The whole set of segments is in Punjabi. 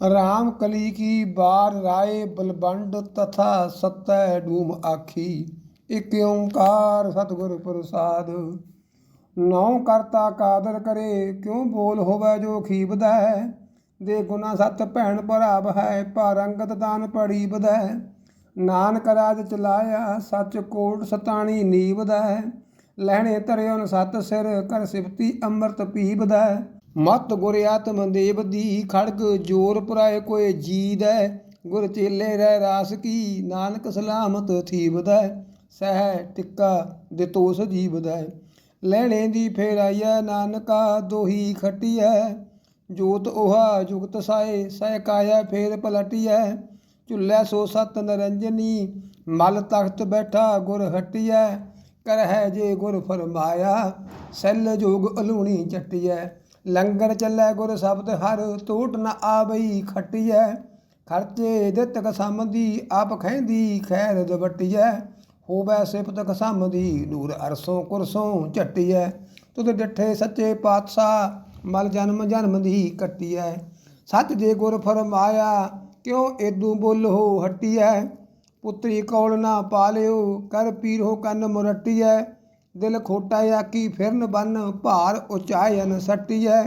ਰਾਮ ਕਲੀ ਕੀ ਬਾਰ ਰਾਏ ਬਲਬੰਡ ਤਥਾ ਸਤੈ ਡੂਮ ਆਖੀ। ਇਕ ਓੰਕਾਰ ਸਤਿਗੁਰ ਪ੍ਰਸਾਦ। ਨੌ ਕਰਤਾ ਕਾਦਰ ਕਰੇ, ਕਿਉ ਬੋਲ ਹੋਵੇ ਜੋ ਖੀਬਦਾ? ਹੈ ਦੇ ਗੁਨਾ ਸਤ ਭੈਣ ਭਰਾਵ ਹੈ ਪਾਰੰਗਤ ਦਾਨ ਪੜੀ ਬਦੈ ਨਾਨਕ ਰਾਜ ਚਲਾਇਆ, ਸੱਚ ਕੋਟ ਸਤਾਣੀ ਨੀਵਦਾ ਹੈ ਲਹਿਣੇ ਧਰਿਓ ਸਤ ਸਿਰ ਕਰ ਸਿਫਤੀ ਅੰਮ੍ਰਿਤ ਪੀਬਦਾ। ਹੈ ਮਤ ਗੁਰ ਆਤਮ ਦੇਵ ਦੀ ਖੜਗ ਜੋਰ ਪੁਰਾਏ ਕੋਏ ਜੀਦੈ, ਗੁਰ ਚੇਲੇ ਰਹਿ ਰਾਸ ਕੀ, ਨਾਨਕ ਸਲਾਮਤ ਥੀਬਦਾ, ਸਹਿ ਟਿੱਕਾ ਦਿਤੋਸ ਜੀਵਦਾ। ਲੈਣੇ ਦੀ ਫੇਰਾਈਐ, ਨਾਨਕਾ ਦੋਹੀ ਖਟੀਐ, ਜੋਤ 오ਹਾ ਜੁਗਤ ਸਾਏ, ਸਹਿ ਕਾਇਆ ਫੇਰ ਪਲਟੀਐ। ਝੁੱਲੇ ਸੋ ਸਤ ਨਰੰਜਨੀ, ਮਲ ਤਖਤ ਬੈਠਾ ਗੁਰ ਹਟੀਐ, ਕਰਹਿ ਜੇ ਗੁਰ ਫਰਮਾਇਆ, ਸੈਲ ਜੋਗ ਅਲੂਣੀ ਚਟੀਐ। ਲੰਗਰ ਚੱਲੈ ਗੁਰ ਸ਼ਬਦ ਹਰ ਟੋਟ ਨ ਆਵਈ ਖਟੀਐ। ਖਰਚੇ ਦਿੱਤ ਕਸਮ ਦੀ ਆਪ ਖੈਂਦੀ ਖੈਰ ਦਵਟੀਐ ਹੋਵੈ ਸਿਫਤ ਕਸਮ ਦੀ ਨੂਰ ਅਰਸੋਂ ਕੁਰਸੋਂ ਝਟੀਐ। ਤੁਧ ਡਿਠੇ ਸੱਚੇ ਪਾਤਸ਼ਾਹ, ਮਲ ਜਨਮ ਜਨਮ ਦੀ ਕੱਟੀਐ। ਸੱਚ ਜੇ ਗੁਰ ਫਰਮਾਇਆ, ਕਿਉ ਏਦੂ ਬੋਲੋ ਹਟੀਐ। ਪੁੱਤਰੀ ਕੌਲ ਨਾ ਪਾਲਿਓ ਕਰ ਪੀਰੋ ਕੰਨ ਮੁਰਟੀਐ। ਦਿਲ ਖੋਟਾ ਆਕੀ ਫਿਰਨ ਬੰਨ ਭਾਰ ਉਚਾਇਨ ਸੱਟੀਐ।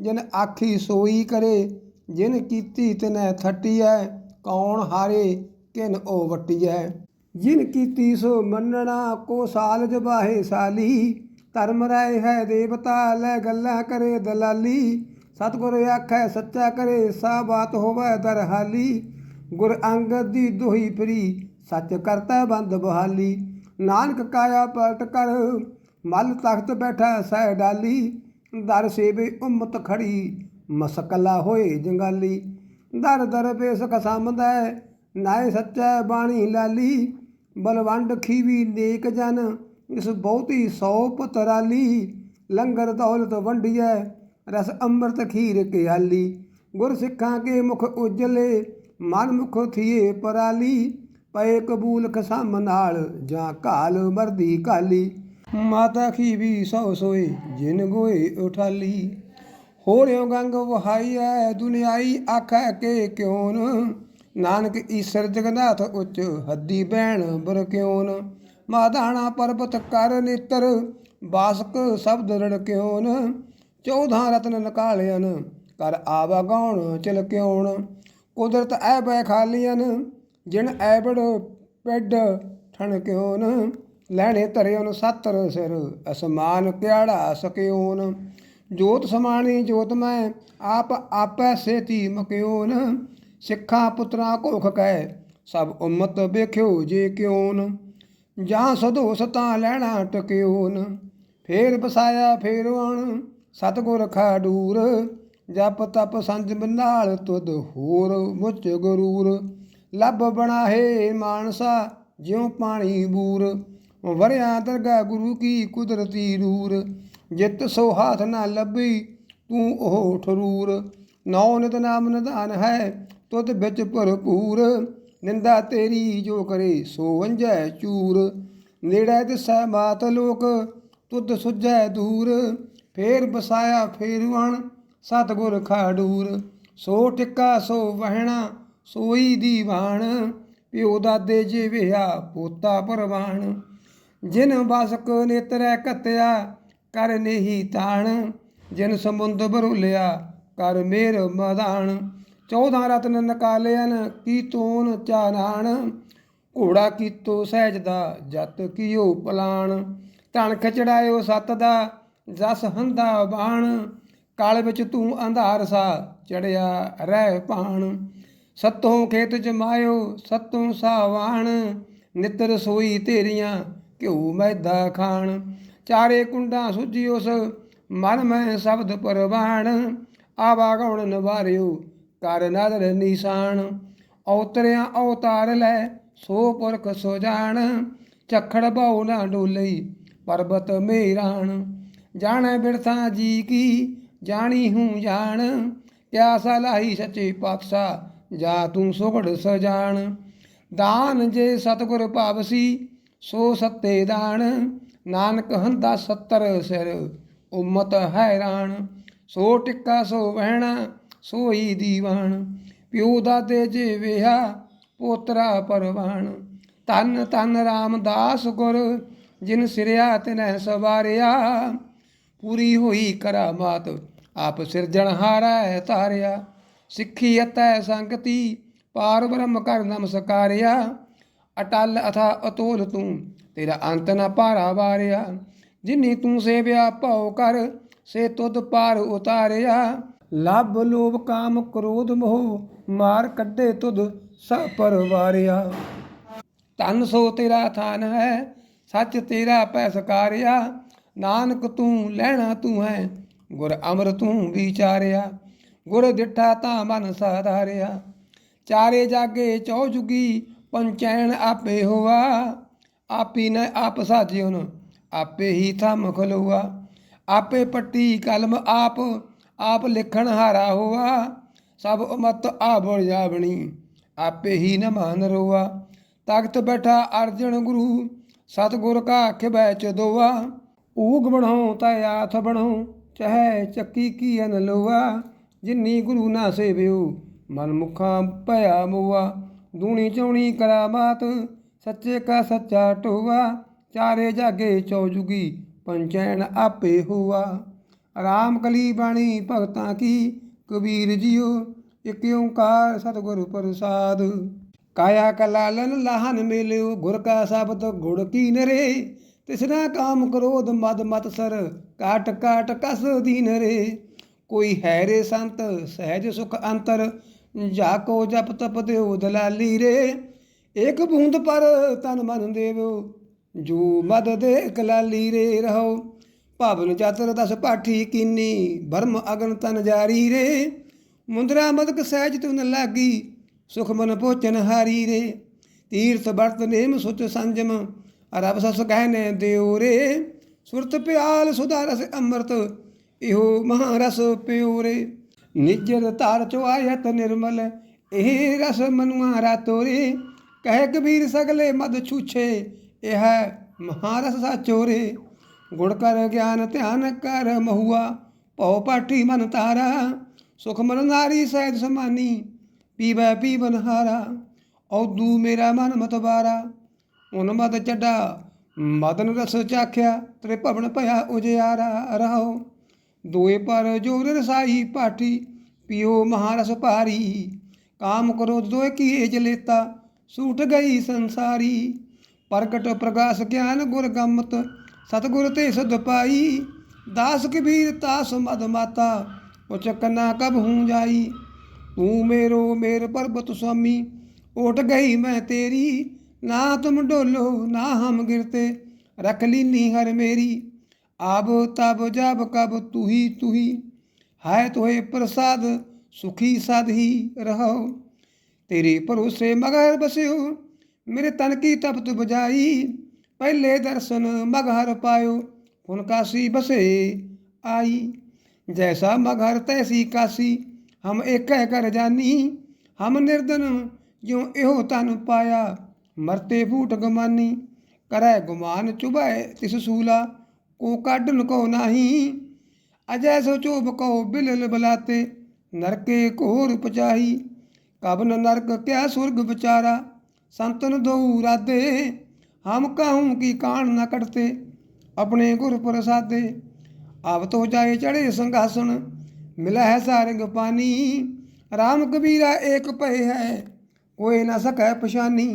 ਜਿਨ ਆਖੀ ਸੋਈ ਕਰੇ, ਜਿਨ ਕੀਤੀ ਤਿਨੈ ਥਟੀਐ, ਕੌਣ ਹਾਰੇ ਕਿਨ ਓ ਵਟੀਐ। ਜਿਨ ਕੀਤੀ ਸੋ ਮੰਨਣਾ ਕੋ ਸਾਲ ਜਬਾਹੇ ਸਾਲੀ, ਧਰਮ ਰਾਏ ਹੈ ਦੇਵਤਾ, ਲੈ ਗੱਲਾਂ ਕਰੇ ਦਲਾਲੀ। ਸਤਿਗੁਰ ਆਖੈ ਸੱਚਾ ਕਰੇ, ਸਾ ਬਾਤ ਹੋਵੇ ਦਰਹਾਲੀ। ਗੁਰ ਅੰਗਦ ਦੀ ਦੁਹੀ ਫਰੀ, ਸੱਚ ਕਰਤਾ ਬੰਦ ਬਹਾਲੀ। ਨਾਨਕ ਕਾਇਆ ਪਲਟ ਕਰ, ਮਲ ਤਖਤ ਬੈਠਾ ਸਹਿ ਡਾਲੀ, ਦਰ ਸੇਵੇ ਉਮਤ ਖੜੀ, ਮਸਕਲਾ ਹੋਏ ਜੰਗਾਲੀ। ਦਰ ਦਰ ਬੇਸ ਕਸਮਦਾ ਨਾਏ ਸੱਚਾ ਬਾਣੀ ਲਾਲੀ। ਬਲਵੰਡ ਖੀਵੀ ਨੇਕ ਜਨ, ਇਸ ਬਹੁਤੀ ਸੌ ਪਤਰਾਲੀ ਲੰਗਰ ਦੌਲਤ ਵੰਡੀਐ, ਰਸ ਅੰਮ੍ਰਿਤ ਖੀਰ ਕੇ ਆਲੀ ਗੁਰ ਸਿੱਖਾਂ ਕੇ ਮੁਖ ਉਜਲੇ, ਮਨ ਮੁਖ ਥੀਏ ਪਰਾਲੀ। ਪਏ ਕਬੂਲ ਖਸਮ ਨਾਲ ਜਾਂ ਕਾਲ ਮਰਦੀ ਕਾਲੀ। ਮਾਤਾ ਖੀ ਵੀ ਸੋ ਸੋਏ, ਜਿਨ ਗੋਏ ਉਠਾਲੀ। ਹੋਰਿਓ ਗੰਗ ਵਹਾਈਐ ਦੁਨਿਆਈ, ਆਖੈ ਕੇ ਕਿਉਨ? ਨਾਨਕ ਈਸਰ ਜਗਨਾਥ ਉੱਚ ਹੱਦੀ ਬਹਿਣ ਬਰ ਕਿਉਨ? ਮਾਧਾਣਾ ਪਰਬਤ ਕਰ ਨੇਤਰ, ਬਾਸਕ ਸ਼ਬਦ ਰੜ ਕਿਉਨ? ਰਤਨ ਨਿਕਾਲਿਆਨ ਕਰ ਆਵਾ ਗਾਉਣ ਚਲ ਕਿਉਣ ਕੁਦਰਤ ਐ ਬੈ ਖਾਲੀਆਂ ਜਿਨ ਐਬੜ ਪੈਡ ਠਣ ਕਿਉਨ, ਲੈਣੇ ਧਰਿਓਨ ਸਤਰ ਸਿਰ, ਅਸਮਾਨ ਕਿਆੜਾ ਸਕਿਓਨ? ਜੋਤ ਸਮਾਣੀ ਜੋਤ ਮੈਂ, ਆਪ ਆਪੈ ਸੇਤੀ ਮਕਿਓਨ। ਸਿੱਖਾਂ ਪੁੱਤਰਾ ਕੋਖ ਕਹਿ ਸਭ ਉਮਤ ਵੇਖਿਓ ਜੇ ਕਿਉਨ? ਜਾਂ ਸਦੋ ਸਤਾ ਲੈਣਾ ਟਕਿਓਨ ਫੇਰ ਬਸਾਇਆ ਫੇਰ ਆਣ ਸਤਗੁਰ ਖਾਡੂਰ ਜਪ ਤਪ ਸੰਜਮ ਨਾਲ ਤੁਧ ਹੋਰ ਮੁਚ ਗਰੂਰ। ਲੱਭ ਬਣਾਹੇ ਮਾਨਸਾ, ਜਿਉ ਪਾਣੀ ਬੂਰ। ਵਰਿਆ ਦਰਗਾ ਗੁਰੂ ਕੀ ਕੁਦਰਤੀ ਰੂਰ ਜਿਤ ਸੋ ਹਾਥ ਨਾ ਲੱਭੀ, ਤੂੰ ਉਹ ਠਰੂਰ। ਨੌ ਨਿਤ ਨਾਮ ਨਿਧਾਨ ਹੈ, ਤੁਧ ਵਿੱਚ ਭਰਪੂਰ। ਨਿੰਦਾ ਤੇਰੀ ਜੋ ਕਰੇ ਸੋ ਵੰਜੈ ਚੂਰ। ਨੇੜੇ ਦਿਸੈ ਮਾਤ ਲੋਕ, ਤੁਧ ਸੁਝੈ ਦੂਰ। ਫੇਰ ਬਸਾਇਆ ਫੇਰ ਵਣ ਸਤਗੁਰ ਖਾਡੂਰ। ਸੋ ਟਿੱਕਾ ਸੋ ਵਹਿਣਾ ਸੋਈ ਦੀਵਾਨ, ਪਿਓ ਦਾਦੇ ਜਿਵਿਆ, ਪੋਤਾ ਪਰਵਾਨ। ਜਿਨ ਬਸਕ ਨੇਤਰੈ ਕਤਿਆ ਕਰ ਨੇਹੀ ਤਾਣ। ਜਿਨ ਸਮੁੰਦ ਬਰੁਲਿਆ, ਕਰ ਮੇਰ ਮਦਾਨ। 14 ਰਤਨ ਨਿਕਾਲਿਆਨ ਕੀ ਤੂਨ ਚਾਨਾਣ। ਘੋੜਾ ਕੀਤੋ ਸਹਿਜਦਾ ਜਤ ਕੀਓ ਪਲਾਣ ਧਣ ਖਚੜਾਇਓ ਸਤ ਦਾ ਜਸ ਹੰਦਾ ਬਾਣ। ਕਾਲ ਵਿੱਚ ਤੂੰ ਅੰਧਾਰ ਸਾ, ਚੜਿਆ ਰਹਿ ਪਾਣ। ਸਤੋਂ ਖੇਤ ਜਮਾਇਓ ਸਤੋਂ ਸਾਵਾਣ ਨਿਤ ਰਸੋਈ ਤੇਰੀਆਂ, ਘਿਉ ਮੈਦਾ ਖਾਣ। ਚਾਰੇ ਕੁੰਡਾਂ ਸੁਜੀ ਉਸ, ਮਨ ਮੈਂ ਸ਼ਬਦ ਪਰਵਾਣ। ਆਵਾ ਗਉਣ ਨਵਾਰਿਓ, ਕਰ ਨਦਰ ਨਿਸ਼ਾਨ ਔਤਰਿਆ ਔਤਾਰ ਲੈ, ਸੋ ਪੁਰਖ ਸੋ ਜਾਣ ਚਖੜ ਬਹੁ ਨਾ ਡੋਲਈ, ਪਰਬਤ ਮੇਰਾਣ। ਜਾਣੈ ਬਿਰਥਾ ਜੀ ਕੀ, ਜਾਣੀ ਹੂੰ ਜਾਣ। ਕਿਆ ਸਲਾਹੀ ਸੱਚੇ ਪਾਤਸ਼ਾਹ ਜਾ ਤੂੰ ਸੁਗੜ ਸਜਾਣ। ਦਾਨ ਜੇ ਸਤਗੁਰ ਭਾਵਸੀ ਸੋ ਸੱਤੇ ਦਾਨ। ਨਾਨਕ ਹੰਦਾ 70 ਸਿਰ, ਉਮਤ ਹੈਰਾਨ। ਸੋ ਟਿੱਕਾ ਸੋ ਵਹਿਣਾ, ਸੋਈ ਦੀਵਾਨ। ਪਿਓ ਦਾਦੇ ਜੇ ਵਿਹਾ, ਪੋਤਰਾ ਪਰਵਾਨ। ਤਨ ਤਨ ਰਾਮਦਾਸ ਗੁਰ, ਜਿਨ ਸਿਰਿਆ ਤਿਨੈ ਸਵਾਰਿਆ। ਪੂਰੀ ਹੋਈ ਕਰਾਮਾਤ, ਆਪ ਸਿਰਜਣਹਾਰੈ ਤਾਰਿਆ। ਸਿੱਖੀ ਅਤੈ ਸੰਗਤੀ, ਪਾਰ ਬ੍ਰਹਮ ਕਰ ਨਮਸਕਾਰਿਆ ਅਟਲ ਅਥਾ ਅਤੋਲ ਤੂੰ, ਤੇਰਾ ਅੰਤ ਨਾ ਭਾਰਾ ਵਾਰਿਆ। ਜਿਨੀ ਤੂੰ ਸੇਵਿਆ, ਭਉ ਕਰ, ਸੇ ਤੁਧ ਪਾਰ ਉਤਾਰਿਆ। ਲੱਭ ਲੋਭ ਕਾਮ ਕ੍ਰੋਧ ਮੋਹ, ਮਾਰ ਕੱਢੇ ਤੁਧ ਸਭ ਪਰਵਾਰਿਆ ਤਨ ਸੋ ਤੇਰਾ ਥਾਨ ਹੈ, ਸੱਚ ਤੇਰਾ ਪੈਸਕਾਰਿਆ ਨਾਨਕ ਤੂੰ, ਲੈਣਾ ਤੂੰ ਹੈ, ਗੁਰ ਅਮਰ ਤੂੰ ਵਿਚਾਰਿਆ। ਗੁਰ ਡਿਠਾ ਤਾਂ ਮਨ ਸਾਧਾਰਿਆ। ਚਾਰੇ ਜਾਗੇ ਚੌ ਜੁਗੀ, ਪੰਚੈਣ ਆਪੇ ਹੋਆ। ਆਪੀ ਨ ਆਪ ਸਾਜਿਉਨ, ਆਪੇ ਹੀ ਥਮ ਖਲੋਆ। ਆਪੇ ਪੱਟੀ ਕਲਮ ਆਪ ਆਪ ਲਿਖਣ ਹਾਰਾ ਹੋਆ। ਸਭ ਉਮਤ ਆਬੜ ਜਾਵਣੀ ਆਪੇ ਹੀ ਨ ਰੋਆ। ਤਖਤ ਬੈਠਾ ਅਰਜਨ ਗੁਰੂ, ਸਤਗੁਰ ਕਾ ਖਿਬੈ ਦੋਆ। ਊਗ ਬਣਾਉ ਤਾ ਆਥ ਬਣਾਉ ਚਹੈ ਚੱਕੀ ਕੀ ਅਨ ਲੋਆ। ਜਿਨੀ ਗੁਰੂ ਨਾ ਸੇਵਿਓ, ਮਨ ਮੁਖਾਂ ਭਇਆ ਮੋਆ। ਦੂਣੀ ਚੌਣੀ ਕਰਾਮਾਤ ਸੱਚੇ ਕਾ ਸੱਚਾ ਟੋਆ ਚਾਰੇ ਜਾਗੇ ਚੌਜੁਗੀ, ਪੰਚੈਨ ਆਪੇ ਹੋਆ। ਰਾਮ ਕਲੀ ਬਾਣੀ ਭਗਤਾਂ ਕੀ, ਕਬੀਰ ਜੀਓ, ਇਕ ਓੰਕਾਰ ਸਤਿਗੁਰ ਪ੍ਰਸਾਦ। ਕਾਇਆ ਕਲਾ ਕਲਾਲਨ ਲਾਹਨ ਮੇਲਿਓ, ਗੁਰ ਕਾ ਸ਼ਬਦ ਗੁੜ ਕੀ ਨਰੇ। ਤਿਸਨਾ ਕਾਮ ਕ੍ਰੋਧ ਮਦ ਮਤ ਸਰ ਕਾਟ ਕਾਟ ਕਸ ਦੀਨ ਰੇ। ਕੋਈ ਹੈ ਰੇ ਸੰਤ, ਸਹਿਜ ਸੁਖ ਅੰਤਰ, ਜਾ ਕੋ ਜਪ ਤਪ ਦਿਓ ਦਲਾਲੀ ਰੇ। ਏਕ ਬੂੰਦ ਪਰ ਤਨ ਮਨ ਦੇਵੋ, ਜੋ ਮਦ ਦੇ ਕਲਾਲੀ ਰੇ ਰਹੋ। ਭਵਨ ਚਾਤਰ ਦਸ ਪਾਠੀ ਕੀਨੀ ਬਰਮ ਅਗਨ ਤਨ ਜਾਰੀ ਰੇ। ਮੁੰਦਰਾ ਮਦਕ ਸਹਿਜ ਤੁਨ ਲਾਗੀ, ਸੁਖ ਮਨ ਪੋਚਨ ਹਾਰੀ ਰੇ। ਤੀਰਥ ਵਰਤ ਨੇਮ ਸੁਚ ਸੰਜਮ ਰਬ ਸਸ ਕਹਿਨੇ ਦਿਓ ਰੇ। ਸੁਰਤ ਪਿਆਲ ਸੁਧਾਰਸ ਅੰਮ੍ਰਿਤ ਇਹੋ ਮਹਾਰਸ ਪਿਓ ਰੇ ਨਿਜਰ ਧਾਰ ਚੋ ਨਿਰਮਲ, ਇਹ ਰਸ ਮਨੁਆ ਰਾਤੋਰੇ ਕਹਿ ਕਬੀਰ ਸਗਲੇ ਮਦ ਛੂਛੇ, ਇਹ ਮਹਾਰਸ ਸਾਚੋ ਰੇ ਕਰ ਗਿਆਨ ਧਿਆਨ ਕਰ ਮਹੁਆ, ਭਉ ਪਾਠੀ ਮਨ ਤਾਰਾ ਸੁਖ ਮਨ ਨਾਰੀ ਸਹਿਜ ਸਮਾਨੀ, ਪੀਵੈ ਪੀਵਨ ਹਾਰਾ, ਔਦੂ ਮੇਰਾ ਮਨ ਮਤਵਾਰਾ ਉਨ ਮਦ ਚੱਡਾ, ਮਦਨ ਰਸ ਚਾਖਿਆ, ਤੇਰੇ ਭਵਨ ਭਇਆ ਉਜਿਆਰਾ ਰਹੋ ਦੋਏ ਪਰ ਜੋਰ ਰਸਾਈ ਪਾਠੀ, ਪਿਓ ਮਹਾਰਸ ਭਾਰੀ। ਕਾਮ ਕਰੋ ਦੋਏ ਕੀ ਏਜ ਸੂਟ ਗਈ ਸੰਸਾਰੀ। ਪ੍ਰਗਟ ਪ੍ਰਗਾਸ ਗਿਆਨ ਗੁਰ ਗੰਮਤ, ਸਤਗੁਰ ਤੇ ਸਦ ਪਾਈ। ਦਾਸ ਕਬੀਰ ਤਾਸ ਮਦ ਮਾਤਾ ਉਚਕਨਾ ਕਬ ਹੂੰ ਜਾਈ। ਤੂੰ ਮੇਰੋ ਮੇਰ ਪਰਬਤ ਸੁਆਮੀ ਉਠ ਗਈ ਮੈਂ ਤੇਰੀ। ਨਾ ਤੁਮ ਡੋਲੋ, ਨਾ ਹਮ ਗਿਰਤੇ, ਰਖ ਲੀਨੀ ਹਰ ਮੇਰੀ। ਆਬ ਤਬ ਜਬ ਕਬ ਤੂ ਹੀ ਤੂ ਹੀ ਹੈ ਤੋਏ ਪ੍ਰਸਾਦ, ਸੁਖੀ ਸਦ ਹੀ ਰਹੋ। ਤੇਰੇ ਭਰੋਸੇ ਮਗਰ ਬਸਿਓ, ਮੇਰੇ ਤਨ ਕੀ ਤਪਤ ਬਜਾਈ ਪਹਿਲੇ ਦਰਸ਼ਨ ਮਗਹਰ ਪਾਇਓ, ਹੁਣ ਕਾਸੀ ਬਸੇ ਆਈ। ਜੈਸਾ ਮਗਹਰ ਤੈਸੀ ਕਾਸੀ, ਹਮ ਏਕੈ ਕਰ ਜਾਨੀ। ਹਮ ਨਿਰਦਨ ਜਿਉ ਇਹੋ ਤਨ ਪਾਇਆ, ਮਰਤੇ ਫੂਟ ਗਮਾਨੀ। ਕਰੈ ਗੁਮਾਨ ਚੁਬੈ ਤਿਸ ਸੂਲਾ ਕੋ ਕੱਢ ਕੋ ਨਾਹੀ, ਅਜੈ ਸੋਚੋ ਬਕੋ ਕੋ ਬਿਲਲ ਬਲਾਤੇ, ਨਰਕੇ ਘੋਰ ਪਚਾਹੀ ਕਬਨ ਨਰਕ ਕਿਆ ਸੁਰਗ ਵਿਚਾਰਾ, ਸੰਤਨ ਦੋ ਰਾਦੇ ਹਮ ਕਹੂੰ ਕੀ ਕਾਣ ਨ ਕਟਤੇ ਆਪਣੇ ਗੁਰ ਪ੍ਰਸਾਦੇ, ਆਪ ਤੋ ਜਾਏ ਚੜੇ ਸੰਘਾਸਣ ਮਿਲਾ ਹੈ ਸਾਰੰਗ ਪਾਨੀ, ਰਾਮ ਕਬੀਰਾ ਏਕ ਭਏ ਹੈ, ਕੋਈ ਨਾ ਸਕੈ ਪਛਾਨੀ।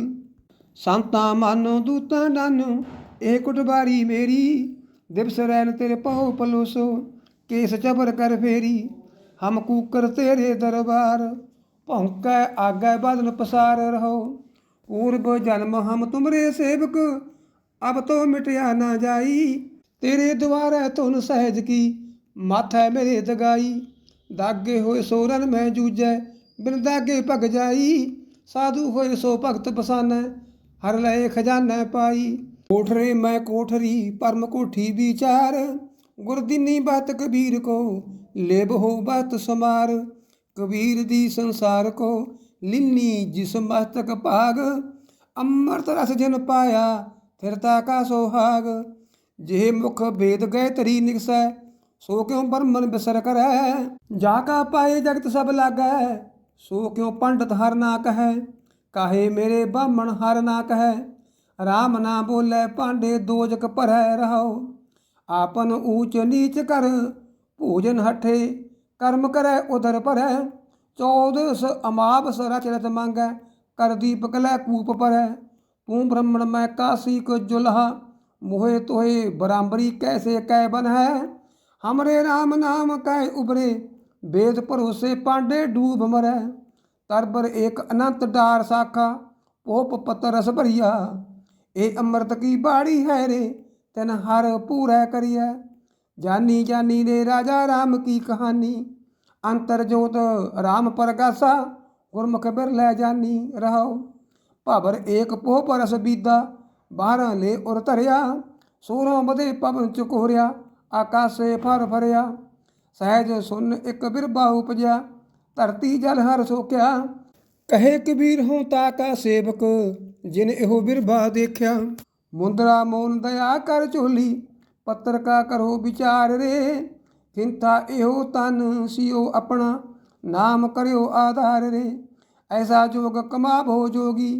ਸੰਤਾਂ ਮਨ ਦੂਤਾਂ ਡਨ ਇਹ ਕੁਟਬਾਰੀ ਮੇਰੀ ਦਿਵਸ ਰੈਨ ਤੇਰੇ ਪਾਉ ਪਲੋਸੋ, ਕੇਸ ਚਬਰ ਕਰ ਫੇਰੀ। ਹਮ ਕੂਕਰ ਤੇਰੇ ਦਰਬਾਰ ਭੌਂਕੈ ਆਗੈ ਬਦਨ ਪਸਾਰ ਰਹੋ। ਪੂਰਬ ਜਨਮ ਹਮ ਤੁਮਰੇ ਸੇਵਕ, ਅਬ ਤੋ ਮਿਟਿਆ ਨਾ ਜਾਈ। ਤੇਰੇ ਦੁਆਰੇ ਤੁਨ ਸਹਿਜ ਕੀ, ਮਾਥੈ ਮੇਰੇ ਦਗਾਈ। ਦਾਗੇ ਹੋਏ ਸੋਰਨ ਮੈਂ ਜੂਜੈ, ਬਿਨ ਦਾਗੇ ਭਗ ਜਾਈ। ਸਾਧੂ ਹੋਏ ਸੋ ਭਗਤ ਪਸਾਨੈ, ਹਰ ਲਏ ਖਜ਼ਾਨਾ ਪਾਈ। ਕੋਠਰੇ ਮੈਂ ਕੋਠਰੀ ਪਰਮ ਕੋਠੀ ਵਿਚਾਰ ਗੁਰਦੀਨੀ ਬਾਤ ਕਬੀਰ ਕੋ ਲੇਬ ਹੋ ਬਾਤ ਸਮਾਰ ਕਬੀਰ ਦੀ ਸੰਸਾਰ ਕੋ ਲਿੰਨੀ ਜਿਸ ਮਸਤਕ ਭਾਗ ਅੰਮ੍ਰਿਤ ਰਸ ਜਿਨ ਪਾਇਆ ਫਿਰਤਾ ਕਾ ਸੁਹਾਗ ਜੇ ਮੁਖ ਭੇਦ ਗਏ ਤਰੀ ਨਿਕਸੈ ਸੋ ਕਿਉ ਬਰਮਨ ਬਿਸਰ ਕਰੈ ਜਾ ਕਾ ਪਾਏ ਜਗਤ ਸਭ ਲਾਗੈ ਸੋ ਕਿਉ ਪੰਡਤ ਹਰ ਨਾ ਕਹੈ ਕਾਹੇ ਮੇਰੇ ਬਾਹਮਣ ਹਰ ਨਾ ਕਹੈ RAM ਨਾ ਬੋਲੇ, ਭਾਂਡੇ ਦੋਜਕ ਭਰੈ ਰਹਾਓ ਆਪਨ ਊਚ ਨੀਚ ਕਰ, ਭੋਜਨ ਹਠੇ ਕਰਮ ਕਰੈ ਉਦਰ ਭਰੈ। ਚੌਦਸ ਅਮਾਵਸ ਰਚ ਰਤ ਮੰਗੈ, ਕਰ ਦੀਪਕ ਲੈ ਕੂਪ ਭਰੈ। ਤੂੰ ਬ੍ਰਹਮਣ ਮੈਂ ਕਾਸੀ ਕੋ ਜੁਲਹਾ, ਮੋਹਿ ਤੋਹਿ ਬਰਾਂਬਰੀ ਕੈਸੇ ਕਹਿ ਬਨ ਹੈ ਹਮਰੇ RAM ਨਾਮ ਕਹਿ ਉਬਰੇ ਵੇਦ ਭਰੋਸੇ ਪਾਂਡੇ ਡੂਬ ਮਰੈ। ਤਰਬਰ ਏਕ ਅਨੰਤ ਡਾਰ ਸਾਖਾ, ਪੋਪ ਪਤਰ ਰਸ ਭਰੀਆ। ਇਹ ਅੰਮ੍ਰਿਤ ਕੀ ਬਾੜੀ ਹੈ ਰੇ ਤਨ ਹਰ ਪੂਰੈ ਕਰੀਐ ਜਾਨੀ ਜਾਨੀ ਦੇ ਰਾਜਾ ਰਾਮ ਕੀ ਕਹਾਣੀ ਅੰਤਰ ਜੋਤ ਰਾਮ ਪ੍ਰਗਾਸਾ ਗੁਰਮੁਖ ਬਿਰ ਲੈ ਜਾਨੀ ਰਹਾਓ ਭਾਬਰ ਏਕ ਪੋਹ ਪਰਸ ਬੀਦਾ ਬਾਹਰਾਂ ਲੈ ਉਰ ਧਰਿਆ ਸੂਰੋਂ ਬਦੇ ਪਵਨ ਚੁਕੋਰਿਆ ਆਕਾਸੇ ਫਰ ਫਰਿਆ ਸਹਿਜ ਸੁਨ ਇੱਕ ਬਿਰਬਾ ਉਪਜਿਆ ਧਰਤੀ ਜਲ ਹਰ ਸੋਕਿਆ ਕਹੇ ਕਬੀਰ ਹਉ ਤਾ ਕਾ ਸੇਵਕ ਜਿਨ ਇਹੋ ਬਿਰਬਾ ਦੇਖਿਆ, ਮੁੰਦਰਾ ਮੋਨ ਦਇਆ ਕਰ ਝੋਲੀ, ਪੱਤਰ ਕਾ ਕਰੋ ਵਿਚਾਰ ਰੇ। ਕਿੰਤਾ ਇਹੋ ਤਨ ਸਿਓ ਆਪਣਾ, ਨਾਮ ਕਰਿਓ ਆਧਾਰ ਰੇ। ਐਸਾ ਜੋਗ ਕਮਾਵੋ ਜੋਗੀ,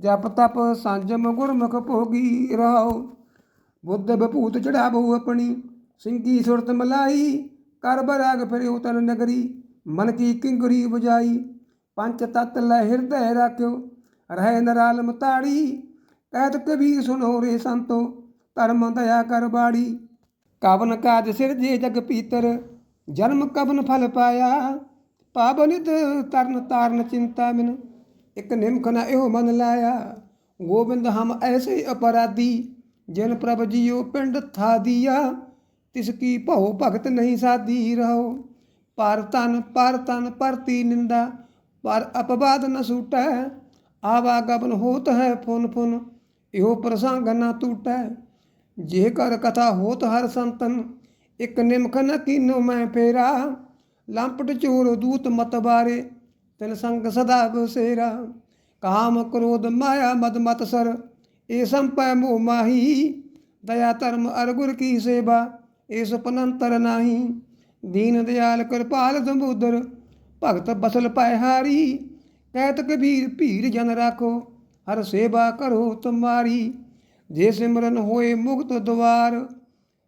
ਜਪ ਤਪ ਸੰਜਮ ਗੁਰਮੁਖ ਭੋਗੀ ਰਹਾਓ। ਬੁੱਧ ਬਪੂਤ ਚੜਾਵੋ ਆਪਣੀ ਸਿੰਘੀ ਸੁਰਤ ਮਲਾਈ। ਕਰ ਬਰਾਗ ਫਿਰਿਓ ਤਨ ਨਗਰੀ, ਮਨ ਕੀ ਕਿੰਗਰੀ ਬੁਝਾਈ ਪੰਚ ਤਤ ਲੈ ਹਿਰਦੈ ਰਾਖਿਓ ਰਹਿ ਨਰਾਲਮ ਤਾੜੀ ਕਹਿਤ ਕਬੀਰ ਸੁਨੋ ਰੇ ਸੰਤੋ, ਧਰਮ ਦਇਆ ਕਰ ਬਾੜੀ। ਕਵਨ ਕਾਜ ਸਿਰ ਜੇ ਜਗ ਪੀਤਰ, ਜਨਮ ਕਵਨ ਫਲ ਪਾਇਆ। ਪਾਵਨਿਤ ਤਰਨ ਤਾਰਨ ਚਿੰਤਾ ਮਿਨ, ਇਕ ਨਿਮਖ ਨ ਇਹੋ ਮਨ ਲਾਇਆ। ਗੋਬਿੰਦ ਹਮ ਐਸੇ ਅਪਰਾਧੀ, ਜਿਨ ਪ੍ਰਭ ਜੀਓ ਪਿੰਡ ਥਾ ਦੀਆ। ਤਿਸ ਕੀ ਭਉ ਭਗਤ ਨਹੀਂ ਸਾਦੀ ਰਹੋ। ਪਰ ਤਨ ਪਰ ਤਨ ਪਰਤੀ ਨਿੰਦਾ, ਪਰ ਅਪਵਾਦ ਨ ਸੂਟੈ। ਆਵਾ ਗਬਨ ਹੋਤ ਹੈ ਫੁਨ ਫੁਨ, ਇਹੋ ਪ੍ਰਸੰਗ ਨ ਟੂਟੈ ਜੇ ਕਰ ਕਥਾ ਹੋਤ ਹਰ ਸੰਤਨ, ਇਕ ਨਿਮਖ ਨ ਕੀਨੋ ਮੈਂ ਫੇਰਾ। ਲੰਪਟ ਚੋਰ ਦੂਤ ਮਤ ਬਾਰੇ, ਤਿਨ ਸੰਗ ਸਦਾ ਬਸੇਰਾ। ਕਾਮ ਕ੍ਰੋਧ ਮਾਇਆ ਮਦ ਮਤ ਸਰ, ਇਹ ਸੰਪੈ ਮੋਹ ਮਾਹੀ। ਦਇਆ ਧਰਮ ਅਰ ਗੁਰ ਕੀ ਸੇਵਾ, ਇਹ ਸੁਪਨੰਤਰ ਨਾਹੀ। ਦੀਨ ਦਿਆਲ ਕਿਰਪਾਲ ਦਮੋਦਰ ਭਗਤ ਬਸਲ ਪੈ ਹਾਰੀ ਕਹਿਤ ਕਬੀਰ ਭੀਰ ਜਨ ਰਾਖੋ, ਹਰ ਸੇਵਾ ਕਰੋ ਤੁਮਾਰੀ। ਜੇ ਸਿਮਰਨ ਹੋਏ ਮੁਕਤ ਦਵਾਰ,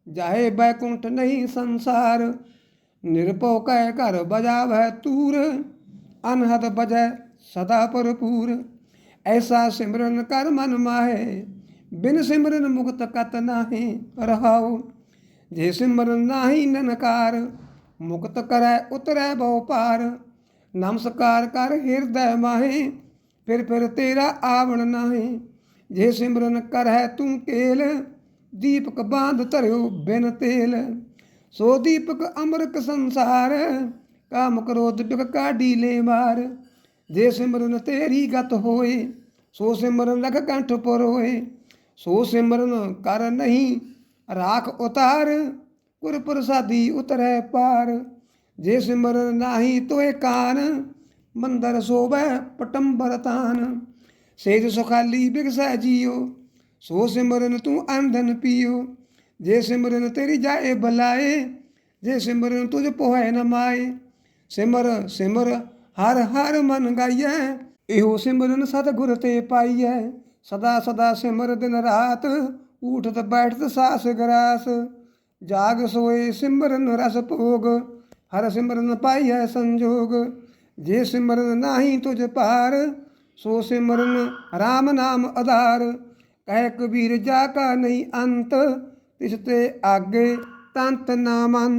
ਜਾਹੇ ਬੈਕੁੰਠ ਨਹੀਂ ਸੰਸਾਰ। ਨਿਰਭਉ ਕਹਿ ਘਰ ਬਜਾਵੈ ਤੂਰ, ਅਨਹਦ ਬਜੈ ਸਦਾ ਭਰਪੂਰ। ਐਸਾ ਸਿਮਰਨ ਕਰ ਮਨ ਮਾਹੇ, ਬਿਨ ਸਿਮਰਨ ਮੁਕਤ ਕਤ ਨਾਹੀ ਰਹਾਉ। ਜੇ ਸਿਮਰਨ ਨਾਹੀ ਨਨਕਾਰ, ਮੁਕਤ ਕਰੈ ਉਤਰੈ ਬਹੁ ਪਾਰ ਨਮਸਕਾਰ ਕਰ ਹਿਰਦੈ ਮਾਹੇ, ਫਿਰ ਫਿਰ ਤੇਰਾ ਆਵਣ ਨਾਹੀ। ਜੇ ਸਿਮਰਨ ਕਰੈ ਤੂੰ ਕੇਲ, ਦੀਪਕ ਬਾਂਧ ਧਰਿਓ ਬਿਨ ਤੇਲ। ਸੋ ਦੀਪਕ ਅਮਰਕ ਸੰਸਾਰ, ਕਾਮ ਕ੍ਰੋਧ ਬਿਕ ਕਾਢੀ ਲੈ ਮਾਰ। ਜੇ ਸਿਮਰਨ ਤੇਰੀ ਗਤ ਹੋਏ, ਸੋ ਸਿਮਰਨ ਲਖ ਕੰਠ ਪਰ ਹੋਏ ਸੋ ਸਿਮਰਨ ਕਰ ਨਹੀਂ, ਰਾਖ ਉਤਾਰ, ਗੁਰ ਪ੍ਰਸਾਦੀ ਉਤਰੈ ਪਾਰ। ਜੇ ਸਿਮਰਨ ਨਾਹੀ ਤੋਏ ਕਾਨ, ਮੰਦਰ ਸੋਵੈ ਪਟੰਬਰ ਤਾਨ। ਸੇਜ ਸੁਖਾਲੀ ਬਿਗਸੈ ਜੀਓ ਸੋ ਸਿਮਰਨ ਤੂੰ ਅੰਧਨ ਪੀਓ ਜੇ ਸਿਮਰਨ ਤੇਰੀ ਜਾਏ ਬਲਾਏ, ਜੇ ਸਿਮਰਨ ਤੁਝ ਪੋਹੈ ਨ ਮਾਏ। ਸਿਮਰ ਸਿਮਰ, ਹਰ ਹਰ ਮਨ ਗਾਈਐ, ਇਹੋ ਸਿਮਰਨ ਸਤਿਗੁਰ ਤੇ ਪਾਈਐ। ਸਦਾ ਸਦਾ ਸਿਮਰ ਦਿਨ ਰਾਤ, ਊਠਤ ਬੈਠਤ ਸਾਸ ਗਰਾਸ। ਜਾਗ ਸੋਏ ਸਿਮਰਨ ਰਸ ਭੋਗ ਹਰ ਸਿਮਰਨ ਪਾਈਐ ਸੰਜੋਗ, ਜੇ ਸਿਮਰਨ ਨਾਹੀ ਤੁਝ ਪਾਰ ਸੋ ਸਿਮਰਨ RAM ਨਾਮ ਆਧਾਰ। ਕਹਿ ਕਬੀਰ ਜਾ ਕਾ ਨਹੀਂ ਅੰਤ, ਤਿਸ ਤੇ ਆਗੇ ਤੰਤ ਨਾ ਮੰਨ